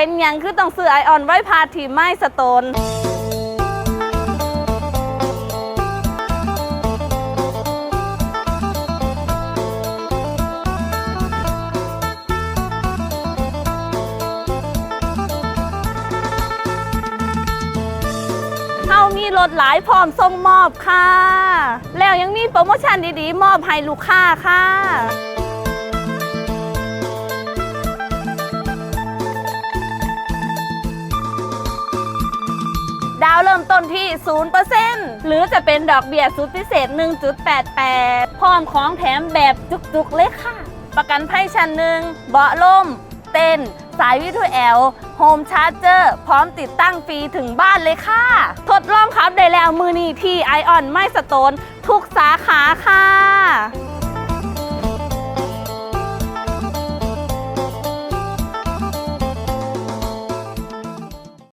เป็นยังคือต้องซื้อไอออนไว้พาทีไม้สโตนเฮามีรถหลายพร้อมส่งมอบค่ะ แล้วยังมีโปรโมชั่นดีๆ มอบให้ลูกค้าค่ะาวเริ่มต้นที่ 0%หรือจะเป็นดอกเบี้ยสุดพิเศษ 1.88 พร้อมของแถมแบบจุกๆเลยค่ะ ประกันภัยชั้นหนึ่งเบาะล่มเต้น สายวิทยุแอลโฮมชาร์จเจอร์พร้อมติดตั้งฟรีถึงบ้านเลยค่ะ ทดลองขับได้แล้วมือนี้ที่ไอออนไม่สโตนทุกสาขาค่ะ